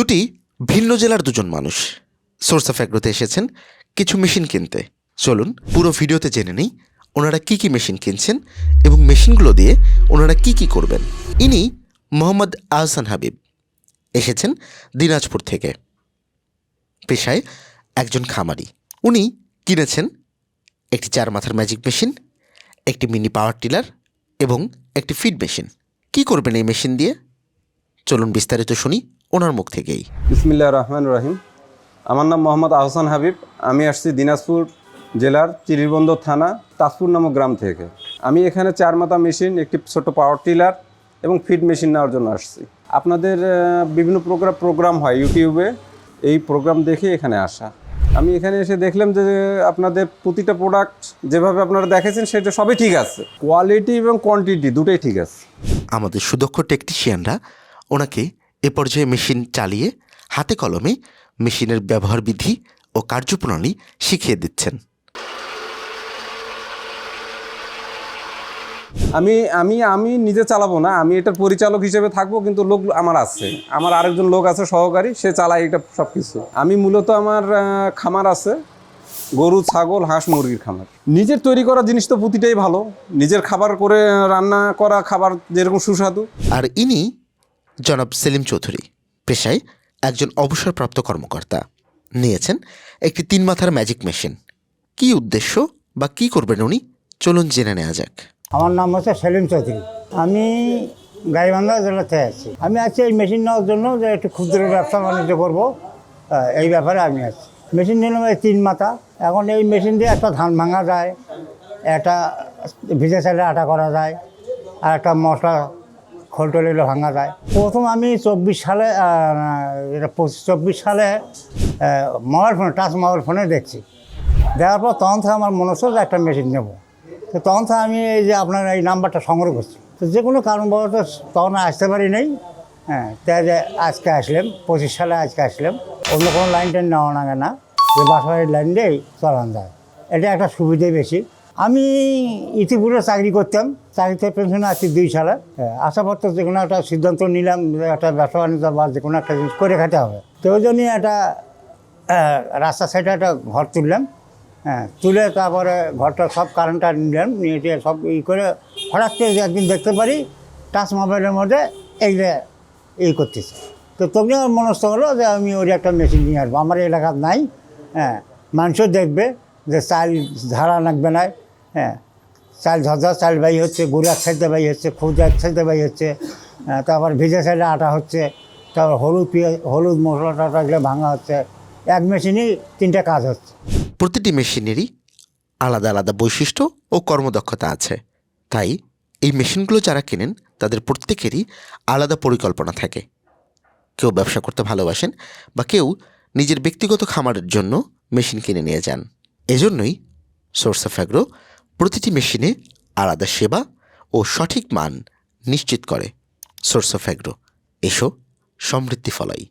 দুটি ভিন্ন জেলার দুজন মানুষ। সোর্স অফ অ্যাগ্রোতে এসেছেন কিছু মেশিন কিনতে। চলুন পুরো ভিডিওতে জেনে নেই ওনারা কি কি মেশিন কিনছেন এবং মেশিনগুলো দিয়ে ওনারা কি কি করবেন। ইনি মোহাম্মদ আহসান হাবিব এসেছেন দিনাজপুর থেকে। পেশায় একজন খামারি। উনি কিনেছেন একটি চার মাথার ম্যাজিক মেশিন একটি মিনি পাওয়ার টিলার এবং একটি ফিড মেশিন কি করবেন এই মেশিন দিয়ে? চলুন বিস্তারিত শুনি। ওনার মুখ থেকেই। বিসমিল্লাহ রহমান রহিম। আমার নাম মোহাম্মদ আহসান হাবিব। আমি আসছি দিনাজপুর জেলার চিরিরবন্দর থানা তাজপুর নামক গ্রাম থেকে। আমি এখানে চার মাথা মেশিন একটি ছোট পাওয়ার টিলার এবং ফিড মেশিন নেওয়ার জন্য আসছি। আপনাদের বিভিন্ন প্রোগ্রাম প্রোগ্রাম হয় ইউটিউবে। এই প্রোগ্রাম দেখে এখানে আসা। আমি এখানে এসে দেখলাম যে আপনাদের প্রতিটা প্রোডাক্ট যেভাবে আপনারা দেখেছেন সেটা সবই ঠিক আছে। কোয়ালিটি এবং কোয়ান্টিটি দুটোই ঠিক আছে। আমাদের সুদক্ষ টেকনিশিয়ানরা ওনাকে এ পর্যায়ে মেশিন চালিয়ে হাতে কলমে মেশিনের ব্যবহার বিধি ও কার্যপ্রণালী শিখিয়ে দিচ্ছেন। আমি আমি আমি নিজে চালাবো না আমি এটার পরিচালক হিসেবে থাকব কিন্তু লোক আমার আছে। আমার আরেকজন লোক আছে সহকারী সে চালায় এটা সব কিছু আমি মূলত আমার খামার আছে গরু ছাগল হাঁস মুরগির খামার। নিজের তৈরি করা জিনিস তো প্রতিটাই ভালো। নিজের খাবার করে রান্না করা খাবার যেরকম সুস্বাদু। আর ইনি জনাব সেলিম চৌধুরী, পেশায় একজন অবসরপ্রাপ্ত কর্মকর্তা। নিয়েছেন একটি তিন মাথার ম্যাজিক মেশিন কি উদ্দেশ্য বা কি করবেন উনি? চলুন জেনে নেওয়া যাক। আমার নাম হচ্ছে সেলিম চৌধুরী। আমি গাইবান্ধা জেলাতে আছি। আমি আছি এই মেশিন নেওয়ার জন্য যে একটু ক্ষুদ্র ব্যবসা বাণিজ্য করব। এই ব্যাপারে আমি আছি। মেশিন নিলাম এই তিন মাথা। এখন এই মেশিন দিয়ে একটা ধান ভাঙা যায়, একটা ভিজে চালে আটা করা যায়, আর একটা মশলা খোলটলিগুলো ভাঙা যায়। প্রথম আমি চব্বিশ সালে এটা চব্বিশ সালে মোবাইল ফোনে টাচ মোবাইল ফোনে দেখছি। দেওয়ার পর তখন থেকে আমার মনে হচ্ছে একটা মেশিন নেব। তো তখন থেকে আমি এই যে আপনার এই নাম্বারটা সংগ্রহ করছি। তো যে কোনো কারণবশত তখন আসতে পারি নাই। হ্যাঁ তাই যে আজকে আসলাম, পঁচিশ সালে আজকে আসলাম। অন্য কোনো লাইন টাইন নেওয়া লাগে না। যে বাসাবাড়ির লাইন দিয়েই চালান যায়। এটা একটা সুবিধে বেশি। আমি ইতিপূর্বে চাকরি করতাম। চাকরিতে পেনশনে আছি দুই সালে। হ্যাঁ, আসার যে কোনো একটা সিদ্ধান্ত নিলাম একটা ব্যবসা বাণিজ্য বা যে কোনো একটা জিনিস করে খেতে হবে। তো ওই জন্যই একটা আহ, রাস্তার সাইডে একটা ঘর তুললাম। হ্যাঁ তুলে তারপরে ঘরটা সব কারেন্টটা নিলাম। নিয়ে সব ই করে হঠাৎ করে একদিন দেখতে পারি টাচ মোবাইলের মধ্যে এইগুলো ই করতেছে। তো তখন আমার মনস্থ হলো যে আমি ওর একটা মেশিন নিয়ে আসব। আমার এলাকার নাই। হ্যাঁ মানুষও দেখবে। যে চাল ঝাড়া লাগবে না হ্যাঁ। চাল ঝরঝর চাল বাই হচ্ছে, গুড় এক বাই হচ্ছে খুদ এক বাই হচ্ছে তারপর ভিজে সাইডে আটা হচ্ছে, তারপর হলুদ পেঁয়াজ, হলুদ মশলা টাটা এগুলো ভাঙা হচ্ছে, এক মেশিনই তিনটা কাজ হচ্ছে। প্রতিটি মেশিনেরই আলাদা আলাদা বৈশিষ্ট্য ও কর্মদক্ষতা আছে। তাই এই মেশিনগুলো যারা কেনেন, তাদের প্রত্যেকেরই আলাদা পরিকল্পনা থাকে। কেউ ব্যবসা করতে ভালোবাসেন বা কেউ নিজের ব্যক্তিগত খামারের জন্য মেশিন কিনে নিয়ে যান। এজন্যই সোর্স অফ অ্যাগ্রো প্রতিটি মেশিনে আলাদা সেবা ও সঠিক মান নিশ্চিত করে। সোর্স অফ অ্যাগ্রো এসো, সমৃদ্ধি ফলাই।